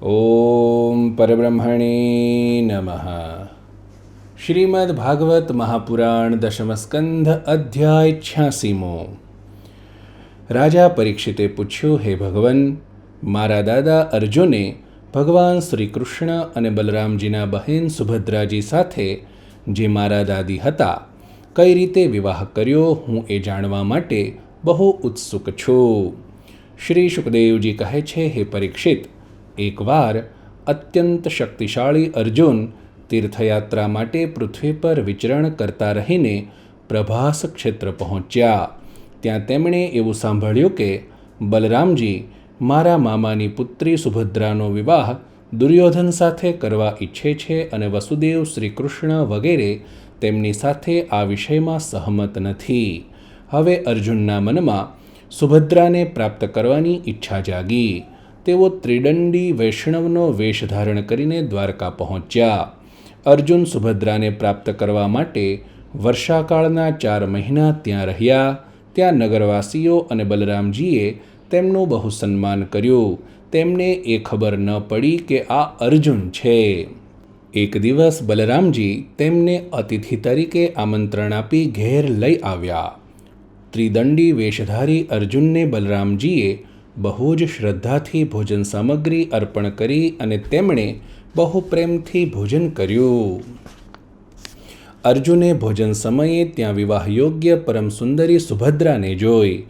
ઓમ પરબ્રહ્મણે નમઃ શ્રીમદ્ ભાગવત મહાપુરાણ દશમસ્કંધ અધ્યાય છ્યાસીમો રાજા પરીક્ષિતે પૂછ્યું હે ભગવન મારા દાદા અર્જુને ભગવાન શ્રી કૃષ્ણ અને બલરામજીના બહેન સુભદ્રાજી સાથે જે મારા દાદી હતા, કઈ રીતે વિવાહ કર્યો હું એ જાણવા માટે બહુ ઉત્સુક છું. શ્રી સુખદેવજી કહે છે, હે પરીક્ષિત, એકવાર અત્યંત શક્તિશાળી અર્જુન તીર્થયાત્રા માટે પૃથ્વી પર વિચરણ કરતા રહીને પ્રભાસ ક્ષેત્ર પહોંચ્યા. ત્યાં તેમણે એવું સાંભળ્યું કે, બલરામજી, મારા મામાની પુત્રી સુભદ્રાનો વિવાહ દુર્યોધન સાથે કરવા ઈચ્છે છે અને વસુદેવ શ્રી કૃષ્ણ વગેરે તેમની સાથે આ વિષયમાં સહમત નથી. હવે અર્જુનના મનમાં સુભદ્રાને પ્રાપ્ત કરવાની ઈચ્છા જાગી. તેઓ ત્રિદંડી વૈષ્ણવનો વેશ ધારણ કરીને દ્વારકા પહોંચ્યા. અર્જુન સુભદ્રાને પ્રાપ્ત કરવા માટે વર્ષાકાળના ચાર મહિના ત્યાં રહ્યા. ત્યાં નગરવાસીઓ અને બલરામજીએ તેમનું બહુ સન્માન કર્યું. તેમને એ ખબર ન પડી કે આ અર્જુન છે. એક દિવસ બલરામજી તેમને અતિથિ તરીકે આમંત્રણ આપી ઘેર લઈ આવ્યા. ત્રિદંડી વેશધારી અર્જુનને બલરામજીએ બહુ જ શ્રદ્ધાથી ભોજન સામગ્રી અર્પણ કરી અને તેમણે બહુ પ્રેમથી ભોજન કર્યું. અર્જુને ભોજન સમયે ત્યાં વિવાહ યોગ્ય પરમ સુંદરી સુભદ્રાને જોઈ.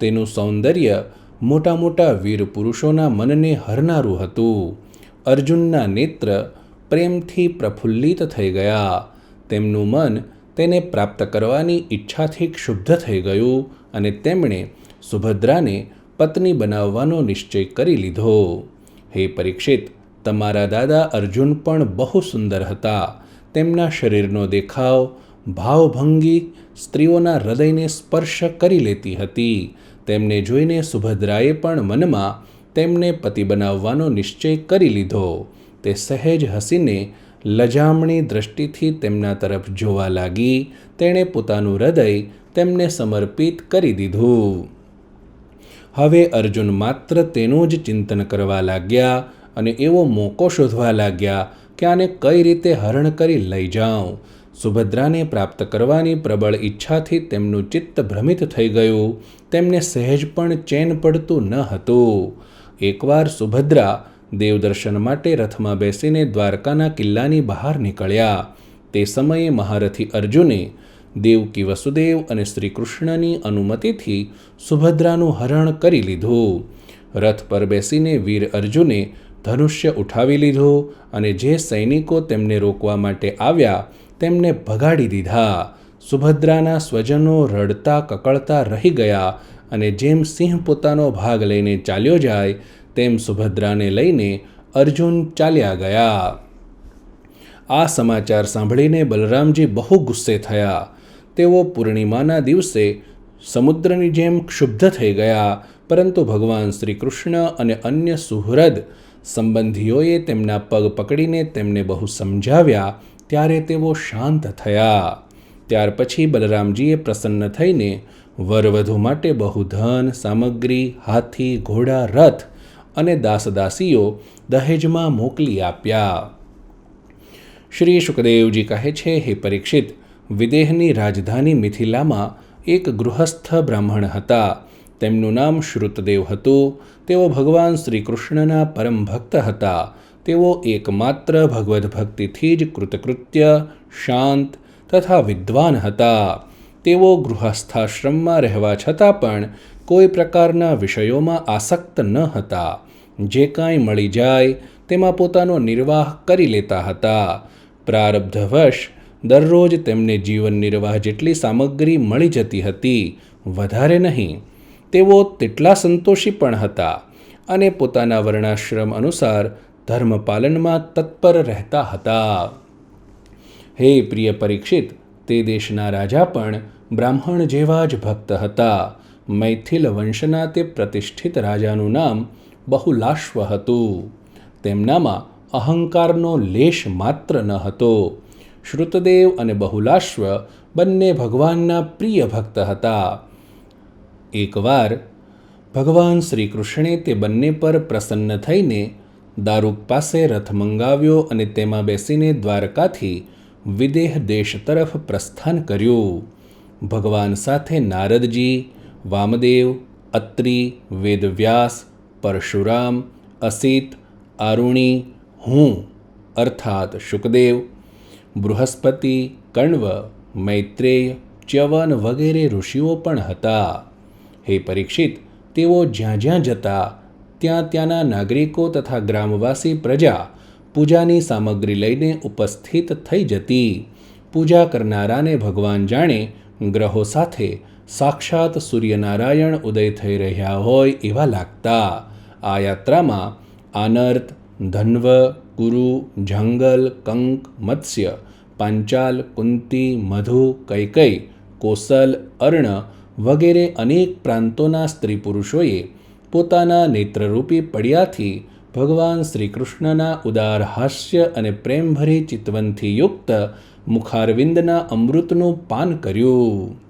તેનું સૌંદર્ય મોટા મોટા વીર પુરુષોના મનને હરનારું હતું. અર્જુનના નેત્ર પ્રેમથી પ્રફુલ્લિત થઈ ગયા. તેમનું મન તેને પ્રાપ્ત કરવાની ઈચ્છાથી ક્ષુબ્ધ થઈ ગયું અને તેમણે સુભદ્રાને પત્ની બનાવવાનો નિશ્ચય કરી લીધો. હે પરીક્ષિત, તમારા દાદા અર્જુન પણ બહુ સુંદર હતા. તેમના શરીરનો દેખાવ ભાવભંગી સ્ત્રીઓના હૃદયને સ્પર્શ કરી લેતી હતી. તેમને જોઈને સુભદ્રાએ પણ મનમાં તેમને પતિ બનાવવાનો નિશ્ચય કરી લીધો. તે સહેજ હસીને લજામણી દ્રષ્ટિથી તેમના તરફ જોવા લાગી. તેણે પોતાનું હૃદય તેમને સમર્પિત કરી દીધું. હવે અર્જુન માત્ર તેનું જ ચિંતન કરવા લાગ્યા અને એવો મોકો શોધવા લાગ્યા કે આને કઈ રીતે હરણ કરી લઈ જાઉં. સુભદ્રાને પ્રાપ્ત કરવાની પ્રબળ ઈચ્છાથી તેમનું ચિત્ત ભ્રમિત થઈ ગયું. તેમને સહેજ પણ ચેન પડતું ન હતું. એકવાર સુભદ્રા દેવદર્શન માટે રથમાં બેસીને દ્વારકાના કિલ્લાની બહાર નીકળ્યા. તે સમયે મહારથી અર્જુને દેવકી વસુદેવ અને શ્રી કૃષ્ણની અનુમતિથી સુભદ્રાનું હરણ કરી લીધું. રથ પર બેસીને વીર અર્જુને ધનુષ્ય ઉઠાવી લીધું અને જે સૈનિકો તેમને રોકવા માટે આવ્યા તેમને ભગાડી દીધા. સુભદ્રાના સ્વજનો રડતા કકળતા રહી ગયા અને જેમ સિંહ પોતાનો ભાગ લઈને ચાલ્યો જાય, તેમ સુભદ્રાને લઈને અર્જુન ચાલ્યા ગયા. આ સમાચાર સાંભળીને બલરામજી બહુ ગુસ્સે થયા. તેઓ પૂર્ણિમાના દિવસે સમુદ્રની જેમ ક્ષુબ્ધ થઈ ગયા, પરંતુ ભગવાન શ્રી કૃષ્ણ અને અન્ય સુહૃદ સંબંધીઓએ તેમના પગ પકડીને તેમને બહુ સમજાવ્યા ત્યારે તેઓ શાંત થયા. ત્યાર પછી બલરામજીએ પ્રસન્ન થઈને વરવધુ માટે બહુ ધન, સામગ્રી, હાથી, ઘોડા, રથ અને દાસદાસીઓ દહેજમાં મોકલી આપ્યા. શ્રી સુખદેવજી કહે છે, હે પરીક્ષિત, વિદેહની રાજધાની મિથિલામાં એક ગૃહસ્થ બ્રાહ્મણ હતા. તેમનું નામ શ્રુતદેવ હતું. તેઓ ભગવાન શ્રી કૃષ્ણના પરમ ભક્ત હતા. તેઓ એકમાત્ર ભગવદ્ ભક્તિથી જ કૃતકૃત્ય, શાંત તથા વિદ્વાન હતા. તેઓ ગૃહસ્થાશ્રમમાં રહેવા છતાં પણ કોઈ પ્રકારના વિષયોમાં આસક્ત ન હતા. જે કાંઈ મળી જાય તેમાં પોતાનો નિર્વાહ કરી લેતા હતા. પ્રારબ્ધવશ દરરોજ તેમને જીવન નિર્વાહ જેટલી સામગ્રી મળી જતી હતી, વધારે નહીં. તેઓ તેટલા સંતોષી પણ હતા અને પોતાના વર્ણાશ્રમ અનુસાર ધર્મ પાલનમાં તત્પર રહેતા હતા. હે પ્રિય પરીક્ષિત, તે દેશના રાજા પણ બ્રાહ્મણ જેવા જ ભક્ત હતા. મૈથિલ વંશના તે પ્રતિષ્ઠિત રાજાનું નામ બહુલાશ્વ હતું. તેમનામાં અહંકારનો લેશ માત્ર ન હતો. શ્રુતદેવ અને બહુલાશ્વ બંને ભગવાનના પ્રિય ભક્ત હતા. એકવાર ભગવાન શ્રી કૃષ્ણે તે બંને પર પ્રસન્ન થઈને દારૂક પાસે રથ મંગાવ્યો અને તેમાં બેસીને દ્વારકાથી વિદેહ દેશ તરફ પ્રસ્થાન કર્યું. ભગવાન સાથે નારદજી, વામદેવ, અત્રિ, વેદવ્યાસ, પરશુરામ, અસિત, આરુણી, હું, અર્થાત શુકદેવ બૃહસ્પતિ કણ્વ મૈત્રેય, ચ્યવન વગેરે ઋષિઓ પણ હતા. હે પરીક્ષિત, તેઓ જ્યાં જ્યાં જતા ત્યાં ત્યાંના નાગરિકો તથા ગ્રામવાસી પ્રજા પૂજાની સામગ્રી લઈને ઉપસ્થિત થઈ જતી. પૂજા કરનારાને ભગવાન જાણે ગ્રહો સાથે સાક્ષાત સૂર્યનારાયણ ઉદય થઈ રહ્યા હોય એવા લાગતા. આ યાત્રામાં આનર્ત, ધન્વ, કુરુ, જંગલ, કંક, મત્સ્ય, પાંચાલ, કુંતી, મધુ કૈકઈ કોસલ, અર્ણ વગેરે અનેક પ્રાંતોના સ્ત્રી પુરુષોએ પોતાના નેત્રરૂપી પડિયાથી ભગવાન શ્રી કૃષ્ણના ઉદાર હાસ્ય અને પ્રેમભરી ચિતવનથી યુક્ત મુખારવિંદના અમૃતનું પાન કર્યું.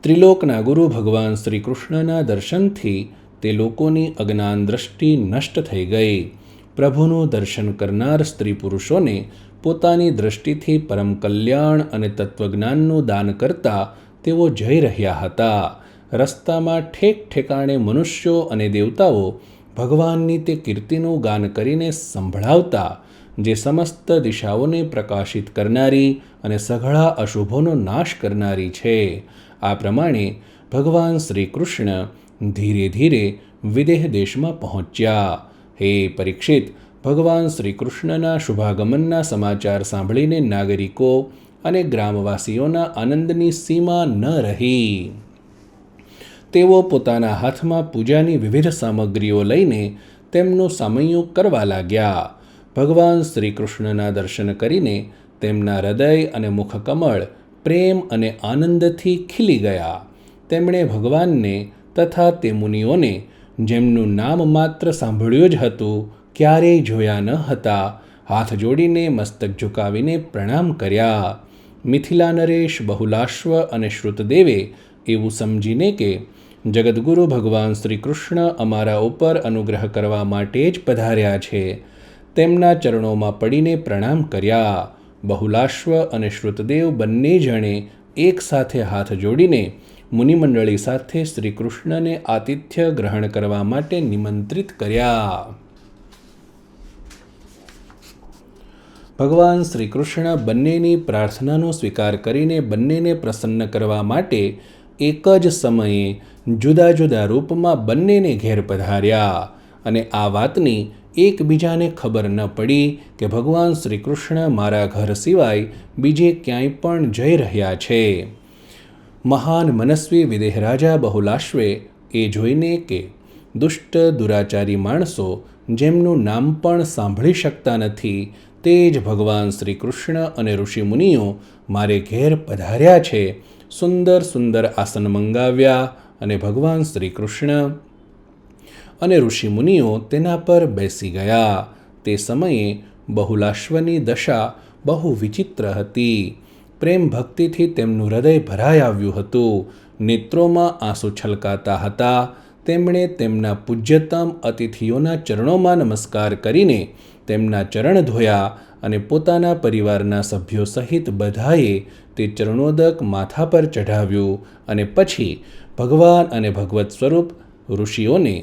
ત્રિલોકના ગુરુ ભગવાન શ્રી કૃષ્ણના દર્શનથી તે લોકોની અજ્ઞાન દ્રષ્ટિ નષ્ટ થઈ ગઈ. પ્રભુનું દર્શન કરનાર સ્ત્રી પુરુષોને પોતાની દૃષ્ટિથી પરમ કલ્યાણ અને તત્વજ્ઞાનનું દાન કરતા તેઓ જઈ રહ્યા હતા. રસ્તામાં ઠેક ઠેકાણે મનુષ્યો અને દેવતાઓ ભગવાનની તે કીર્તિનું ગાન કરીને સંભળાવતા, જે સમસ્ત દિશાઓને પ્રકાશિત કરનારી અને સઘળા અશુભોનો નાશ કરનારી છે. આ પ્રમાણે ભગવાન શ્રી કૃષ્ણ ધીરે ધીરે વિદેહ દેશમાં પહોંચ્યા. હે પરીક્ષિત, ભગવાન શ્રી કૃષ્ણના શુભાગમનના સમાચાર સાંભળીને નાગરિકો અને ગ્રામવાસીઓના આનંદની સીમા ન રહી. તેઓ પોતાના હાથમાં પૂજાની વિવિધ સામગ્રીઓ લઈને તેમનું સામયું કરવા લાગ્યા. ભગવાન શ્રી કૃષ્ણના દર્શન કરીને તેમના હૃદય અને મુખકમળ પ્રેમ અને આનંદથી ખીલી ગયા. તેમણે ભગવાનને તથા તે મુનિઓને, જેમનું નામ માત્ર સાંભળ્યું જ હતું, ક્યારેય જોયા ન હતા, હાથ જોડીને મસ્તક ઝુકાવીને પ્રણામ કર્યા. મિથિલા નરેશ બહુલાશ્વ અને શ્રુતદેવે એવું સમજીને કે જગદગુરુ ભગવાન શ્રી કૃષ્ણ અમારા ઉપર અનુગ્રહ કરવા માટે જ પધાર્યા છે. તેમના ચરણોમાં પડીને પ્રણામ કર્યા. બહુલાશ્વ અને શ્રુતદેવ બંને જણે એક સાથે હાથ જોડીને મુનિમંડળી સાથે શ્રી કૃષ્ણને આતિથ્ય ગ્રહણ કરવા માટે નિમંત્રિત કર્યા. ભગવાન શ્રી કૃષ્ણ બંનેની પ્રાર્થનાનો સ્વીકાર કરીને બંનેને પ્રસન્ન કરવા માટે એક જ સમયે જુદા જુદા રૂપમાં બંનેને ઘેર પધાર્યા અને આ વાતની એકબીજાને ખબર ન પડી કે ભગવાન શ્રી કૃષ્ણ મારા ઘર સિવાય બીજે ક્યાંય પણ જઈ રહ્યા છે. મહાન મનસ્વી વિદેહ રાજા બહુલાશ્વે એ જોઈને કે, દુષ્ટ, દુરાચારી માણસો જેમનું નામ પણ સાંભળી શકતા નથી, તે જ ભગવાન શ્રી કૃષ્ણ અને ઋષિમુનિઓ મારે ઘેર પધાર્યા છે સુંદર સુંદર આસન મંગાવ્યા અને ભગવાન શ્રી કૃષ્ણ અને ઋષિમુનિઓ તેના પર બેસી ગયા. તે સમયે બહુલાશ્વની દશા બહુ વિચિત્ર હતી. પ્રેમ ભક્તિથી તેમનું હૃદય ભરાઈ આવ્યું હતું. નેત્રોમાં આંસુ છલકાતા હતા. તેમણે તેમના પૂજ્યતમ અતિથિઓના ચરણોમાં નમસ્કાર કરીને તેમના ચરણ ધોયા અને પોતાના પરિવારના સભ્યો સહિત બધાએ તે ચરણોદક માથા પર ચઢાવ્યું અને પછી ભગવાન અને ભગવત સ્વરૂપ, ઋષિઓને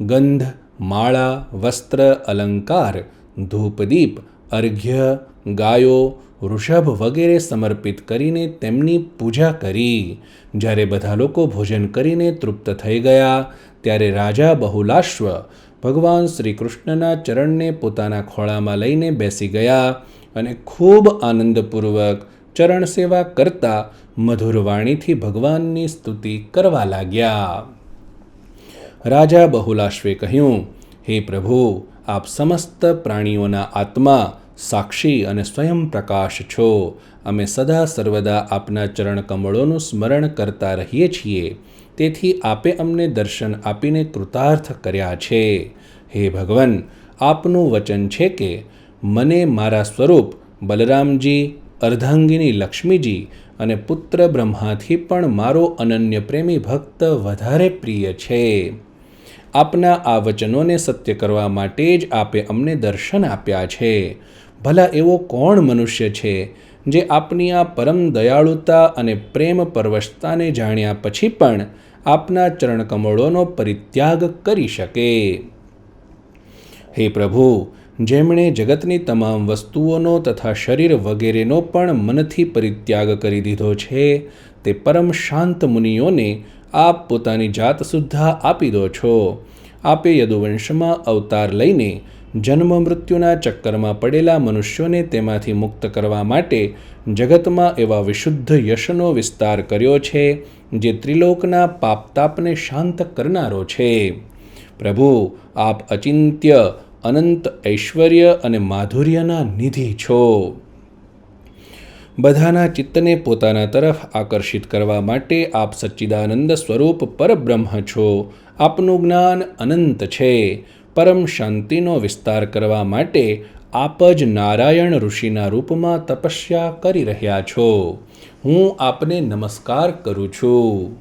ગંધ, માળા, વસ્ત્ર, અલંકાર, ધૂપદીપ, અર્ઘ્ય, ગાયો વૃષભ વગેરે સમર્પિત કરીને તેમની પૂજા કરી. જ્યારે બધા લોકો ભોજન કરીને તૃપ્ત થઈ ગયા, ત્યારે રાજા બહુલાશ્વ ભગવાન શ્રી કૃષ્ણના ચરણને પોતાના ખોળામાં લઈને બેસી ગયા અને ખૂબ આનંદપૂર્વક ચરણ સેવા કરતા મધુર વાણીથી ભગવાનની સ્તુતિ કરવા લાગ્યા. રાજા બહુલાશ્વે કહ્યું, હે પ્રભુ, આપ સમસ્ત પ્રાણીઓના આત્મા, સાક્ષી અને સ્વયં પ્રકાશ છો. અમે સદા સર્વદા આપના ચરણ કમળોનું સ્મરણ કરતા રહીએ છીએ. તેથી આપે અમને દર્શન આપીને કૃતાર્થ કર્યા છે. હે ભગવાન, આપનું વચન છે કે, મને મારા સ્વરૂપ બલરામજી અર્ધાંગિની લક્ષ્મીજી અને પુત્ર બ્રહ્માથી પણ મારો અનન્ય પ્રેમી ભક્ત વધારે પ્રિય છે. આપના આ વચનોને સત્ય કરવા માટે જ આપે અમને દર્શન આપ્યા છે. ભલા એવો કોણ મનુષ્ય છે જે આપની આ પરમ દયાળુતા અને પ્રેમ પરવશતાને જાણ્યા પછી પણ આપના ચરણકમળોનો પરિત્યાગ કરી શકે? હે પ્રભુ જેમણે જગતની તમામ વસ્તુઓનો તથા શરીર વગેરેનો પણ મનથી પરિત્યાગ કરી દીધો છે, તે પરમ શાંત મુનિઓને આપ પોતાની જાત સુદ્ધા આપી દો છો. આપે યદુવંશમાં અવતાર લઈને જન્મ મૃત્યુના ચક્કરમાં પડેલા મનુષ્યોને તેમાંથી મુક્ત કરવા માટે જગતમાં એવા વિશુદ્ધ યશનો વિસ્તાર કર્યો છે, જે ત્રિલોકના પાપતાપને શાંત કરનારો છે. પ્રભુ, આપ અચિંત્ય અનંત ઐશ્વર્ય અને માધુર્યના નિધિ છો. બધાના ચિત્તને પોતાના તરફ આકર્ષિત કરવા માટે આપ સચ્ચિદાનંદ સ્વરૂપ પરબ્રહ્મ છો. આપનું જ્ઞાન અનંત છે. પરમ શાંતિનો વિસ્તાર કરવા માટે આપ જ નારાયણ ઋષિના રૂપમાં તપસ્યા કરી રહ્યા છો. હું આપને નમસ્કાર કરું છું.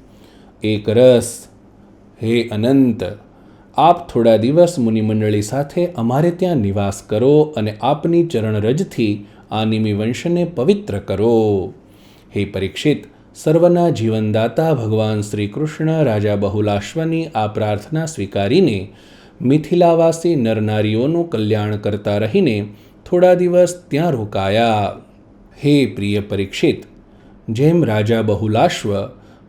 એક રસ. હે અનંત આપ થોડા દિવસ મુનિમંડળી સાથે અમારે ત્યાં નિવાસ કરો અને આપની ચરણરજથી આ નિમિ વંશને પવિત્ર કરો. હે પરીક્ષિત, સર્વના જીવનદાતા ભગવાન શ્રી કૃષ્ણ રાજા બહુલાશ્વની આ પ્રાર્થના સ્વીકારીને મિથિલાવાસી નરનારીઓનું કલ્યાણ કરતા રહીને થોડા દિવસ ત્યાં રોકાયા. હે પ્રિય પરીક્ષિત, જેમ રાજા બહુલાશ્વ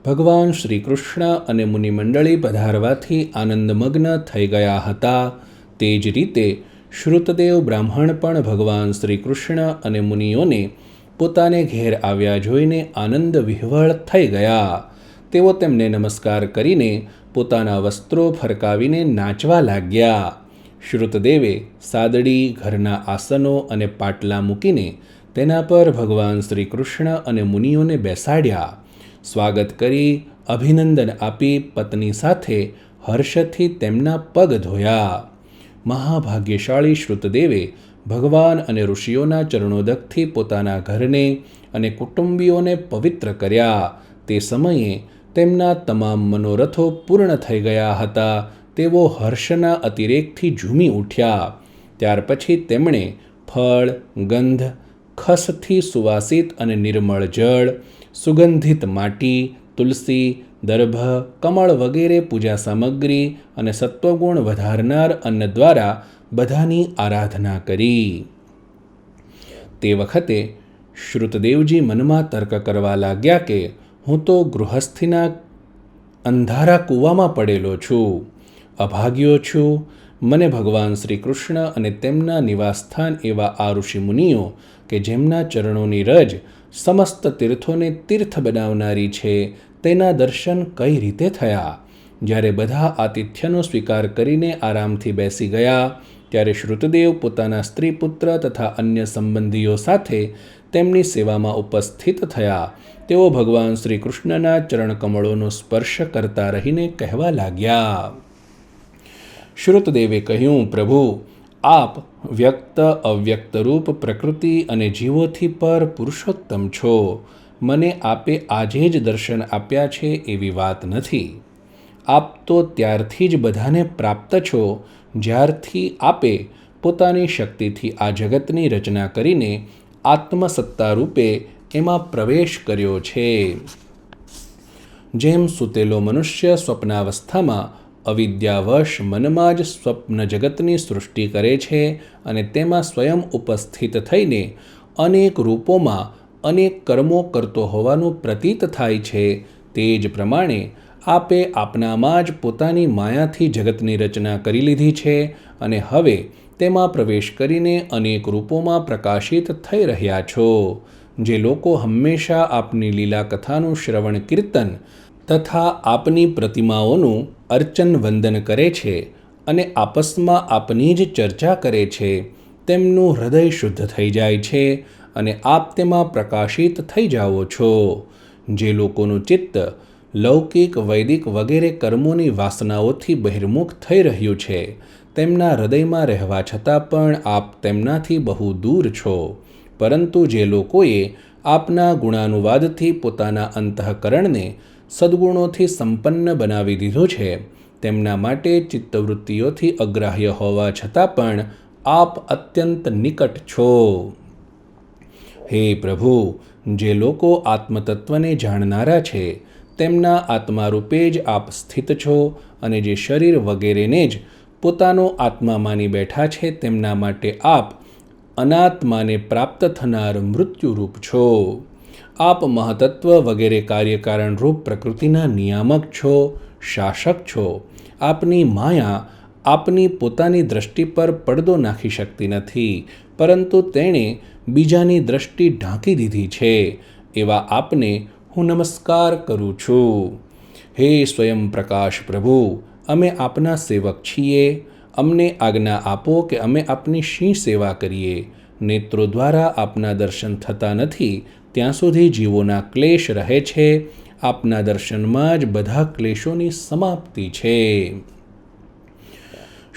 ભગવાન શ્રી કૃષ્ણ અને મુનિમંડળી પધારવાથી આનંદમગ્ન થઈ ગયા હતા. તે જ રીતે શ્રુતદેવ બ્રાહ્મણ પણ ભગવાન શ્રી કૃષ્ણ અને મુનિઓને પોતાને ઘેર આવ્યા જોઈને આનંદ વિહવળ થઈ ગયા. તેઓ તેમને નમસ્કાર કરીને પોતાના વસ્ત્રો ફરકાવીને નાચવા લાગ્યા. શ્રુતદેવે સાદડી, ઘરના આસનો અને પાટલા મૂકીને તેના પર ભગવાન શ્રી કૃષ્ણ અને મુનિઓને બેસાડ્યા. સ્વાગત કરી અભિનંદન આપી પત્ની સાથે હર્ષથી તેમના પગ ધોયા. મહાભાગ્યશાળી શ્રુતદેવે ભગવાન અને ઋષિઓના ચરણોદકથી પોતાના ઘરને અને કુટુંબીઓને પવિત્ર કર્યા. તે સમયે તેમના તમામ મનોરથો પૂર્ણ થઈ ગયા હતા. તેઓ હર્ષના અતિરેકથી ઝૂમી ઉઠ્યા. ત્યાર પછી તેમણે ફળ, ગંધ ખસથી સુવાસિત અને નિર્મળ જળ, સુગંધિત માટી, તુલસી, દર્ભ, કમળ વગેરે પૂજા સામગ્રી અને સત્વગુણ વધારનાર અન્ન દ્વારા બધાની આરાધના કરી. તે વખતે શ્રુતદેવજી મનમાં તર્ક કરવા લાગ્યા કે હું તો ગૃહસ્થિના અંધારા કૂવામાં પડેલો છું, અભાગ્યો છું. મને ભગવાન શ્રી કૃષ્ણ અને તેમના નિવાસસ્થાન એવા આ ઋષિમુનિઓ કે જેમના ચરણોની રજ સમસ્ત તીર્થોને તીર્થ બનાવનારી છે, તેના દર્શન કઈ રીતે થયા? જ્યારે બધા આતિથ્યનો સ્વીકાર કરીને આરામથી બેસી ગયા, ત્યારે શ્રુતદેવ પોતાના સ્ત્રી પુત્ર તથા અન્ય સંબંધીઓ સાથે તેમની સેવામાં ઉપસ્થિત થયા. તેઓ ભગવાન શ્રી કૃષ્ણના ચરણકમળોનો સ્પર્શ કરતા રહીને કહેવા લાગ્યા. શ્રુતદેવે કહ્યું, પ્રભુ આપ વ્યક્ત અવ્યક્ત રૂપ પ્રકૃતિ અને જીવોથી પર પુરુષોત્તમ છો. મને આપે આજે જ દર્શન આપ્યા છે એવી વાત નથી. આપ તો ત્યારથી જ બધાને પ્રાપ્ત છો, જ્યારથી આપે પોતાની શક્તિથી આ જગતની રચના કરીને આત્મસત્તા રૂપે એમાં પ્રવેશ કર્યો છે. જેમ સૂતેલો મનુષ્ય સ્વપ્નાવસ્થામાં અવિદ્યાવશ મનમાં જ સ્વપ્ન જગતની સૃષ્ટિ કરે છે અને તેમાં સ્વયં ઉપસ્થિત થઈને અનેક રૂપોમાં અનેક કર્મો કરતો હોવાનું પ્રતીત થાય છે. તે જ પ્રમાણે આપે આપનામાં જ પોતાની માયાથી જગતની રચના કરી લીધી છે અને હવે તેમાં પ્રવેશ કરીને અનેક રૂપોમાં પ્રકાશિત થઈ રહ્યા છો. જે લોકો હંમેશા આપની લીલા કથાનું શ્રવણ કીર્તન તથા આપની પ્રતિમાઓનું અર્ચન વંદન કરે છે અને આપસમાં આપની જ ચર્ચા કરે છે, તેમનું હૃદય શુદ્ધ થઈ જાય છે અને આપ તેમાં પ્રકાશિત થઈ જાઓ છો. જે લોકોનું ચિત્ત લૌકિક, વૈદિક વગેરે કર્મોની વાસનાઓથી બહિર્મુખ થઈ રહ્યું છે, તેમના હૃદયમાં રહેવા છતાં પણ આપ તેમનાથી બહુ દૂર છો. પરંતુ જે લોકોએ આપના ગુણાનુવાદથી પોતાના અંતઃકરણને સદ્ગુણોથી સંપન્ન બનાવી દીધો છે. તેમના માટે ચિત્તવૃત્તિઓથી અગ્રાહ્ય હોવા છતાં પણ આપ અત્યંત નિકટ છો. હે પ્રભુ, જે લોકો આત્મતત્વને જાણનારા છે, તેમના આત્મારૂપે જ આપ સ્થિત છો અને જે શરીર વગેરેને જ પોતાનો આત્મા માની બેઠા છે, તેમના માટે આપ અનાત્માને પ્રાપ્ત થનાર મૃત્યુરૂપ છો. આપ મહતત્વ વગેરે કાર્યકારણરૂપ પ્રકૃતિના નિયામક છો, શાસક છો. આપની માયા આપની પોતાની દ્રષ્ટિ પર પડદો નાખી શકતી નથી, પરંતુ તેણે બીજાની દ્રષ્ટિ ઢાંકી દીધી છે. એવા આપને હું નમસ્કાર કરું છું. હે સ્વયં પ્રકાશ પ્રભુ, અમે આપના સેવક છીએ. અમને આજ્ઞા આપો કે અમે આપની શી સેવા કરીએ. નેત્રો દ્વારા આપના દર્શન થતા નથી ત્યાં સુધી જીવોના ક્લેશ રહે છે. આપના દર્શનમાં જ બધા ક્લેશોની સમાપ્તિ છે.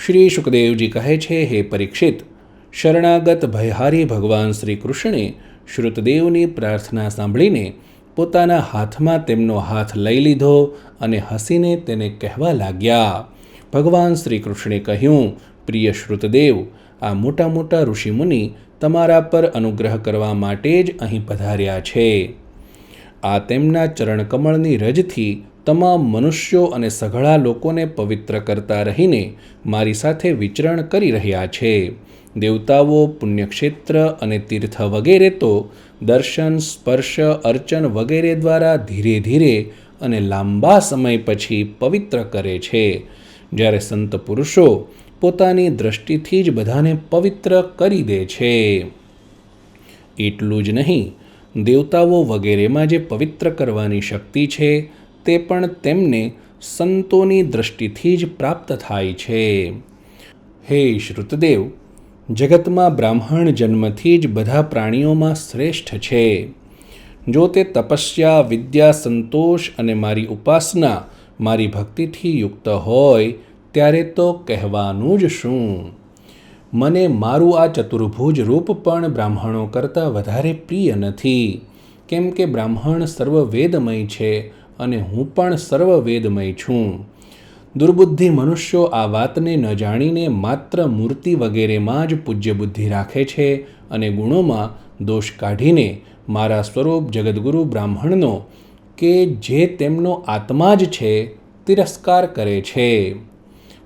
શ્રી સુખદેવજી કહે છે, હે પરીક્ષિત, શરણાગત ભયહારી ભગવાન શ્રી કૃષ્ણે શ્રુતદેવની પ્રાર્થના સાંભળીને પોતાના હાથમાં તેમનો હાથ લઈ લીધો અને હસીને તેને કહેવા લાગ્યા. ભગવાન શ્રી કૃષ્ણે કહ્યું, પ્રિય શ્રુતદેવ, આ મોટા મોટા ઋષિમુનિ તમારા પર અનુગ્રહ કરવા માટે જ અહીં પધાર્યા છે. આ તેમના ચરણકમળની રજથી તમામ મનુષ્યો અને સઘળા લોકોને પવિત્ર કરતા રહીને મારી સાથે વિચરણ કરી રહ્યા છે. દેવતાઓ, પુણ્યક્ષેત્ર અને તીર્થ વગેરે તો દર્શન, સ્પર્શ, અર્ચન વગેરે દ્વારા ધીરે ધીરે અને લાંબા સમય પછી પવિત્ર કરે છે. જ્યારે સંત પુરુષો પોતાની દ્રષ્ટિથી જ બધાને પવિત્ર કરી દે છે. એટલું જ નહીં, દેવતાઓ વગેરેમાં જે પવિત્ર કરવાની શક્તિ છે, તે પણ તેમને સંતોની દૃષ્ટિથી જ પ્રાપ્ત થાય છે. હે શ્રુતદેવ, જગતમાં બ્રાહ્મણ જન્મથી જ બધા પ્રાણીઓમાં શ્રેષ્ઠ છે. જો તે તપસ્યા, વિદ્યા, સંતોષ અને મારી ઉપાસના મારી ભક્તિથી યુક્ત હોય ત્યારે તો કહેવાનું જ શું? મને મારું આ ચતુર્ભુજ રૂપ પણ બ્રાહ્મણો કરતાં વધારે પ્રિય નથી. કેમ કે બ્રાહ્મણ સર્વવેદમય છે અને હું પણ સર્વવેદમય છું. દુર્બુદ્ધિ મનુષ્યો આ વાતને ન જાણીને માત્ર મૂર્તિ વગેરેમાં જ પૂજ્ય બુદ્ધિ રાખે છે અને ગુણોમાં દોષ કાઢીને મારા સ્વરૂપ જગદગુરુ બ્રાહ્મણનો, કે જે તેમનો આત્મા જ છે, તિરસ્કાર કરે છે.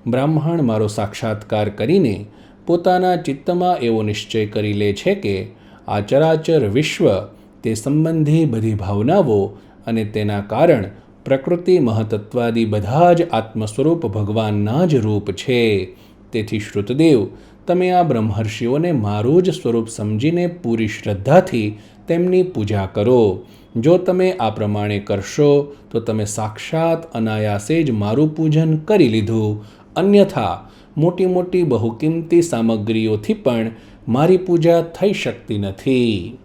બ્રાહ્મણ મારો સાક્ષાત્કાર કરીને પોતાના ચિત્તમાં એવો નિશ્ચય કરી લે છે કે આ ચરાચર વિશ્વ તે સંબંધી બધી ભાવનાઓ અને તેના કારણ પ્રકૃતિ મહતત્વાદી બધા જ આત્મસ્વરૂપ ભગવાનના જ રૂપ છે. તેથી શ્રુતદેવ, તમે આ બ્રહ્મર્ષિઓને મારું જ સ્વરૂપ સમજીને પૂરી શ્રદ્ધાથી તેમની પૂજા કરો. જો તમે આ પ્રમાણે કરશો, તો તમે સાક્ષાત અનાયાસે જ મારું પૂજન કરી લીધું. અન્યથા મોટી મોટી બહુકિંમતી સામગ્રીઓથી પણ મારી પૂજા થઈ શકતી નથી.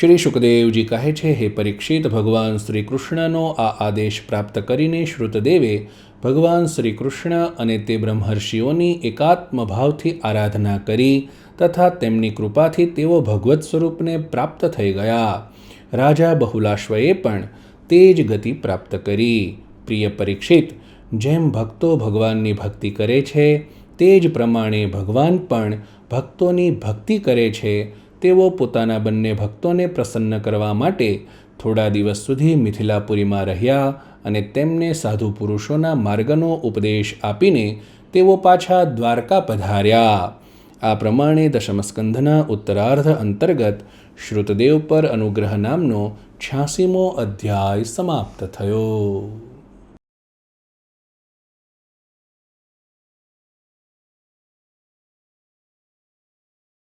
શ્રી સુખદેવજી કહે છે, હે પરીક્ષિત, ભગવાન શ્રી કૃષ્ણનો આ આદેશ પ્રાપ્ત કરીને શ્રુતદેવે ભગવાન શ્રી કૃષ્ણ અને તે બ્રહ્મર્ષિઓની એકાત્મ ભાવથી આરાધના કરી તથા તેમની કૃપાથી તેઓ ભગવત સ્વરૂપને પ્રાપ્ત થઈ ગયા. રાજા બહુલાશ્વએ પણ તે જ ગતિ પ્રાપ્ત કરી. પ્રિય પરીક્ષિત જેમ ભક્તો ભગવાનની ભક્તિ કરે છે તે જ પ્રમાણે ભગવાન પણ ભક્તોની ભક્તિ કરે છે. તેઓ પોતાના બંને ભક્તોને પ્રસન્ન કરવા માટે થોડા દિવસ સુધી મિથિલાપુરીમાં રહ્યા અને તેમને સાધુ પુરુષોના માર્ગનો ઉપદેશ આપીને તેઓ પાછા દ્વારકા પધાર્યા. આ પ્રમાણે દશમસ્કંધના ઉત્તરાર્ધ અંતર્ગત શ્રુતદેવ પર અનુગ્રહ નામનો છ્યાસીમો અધ્યાય સમાપ્ત થયો.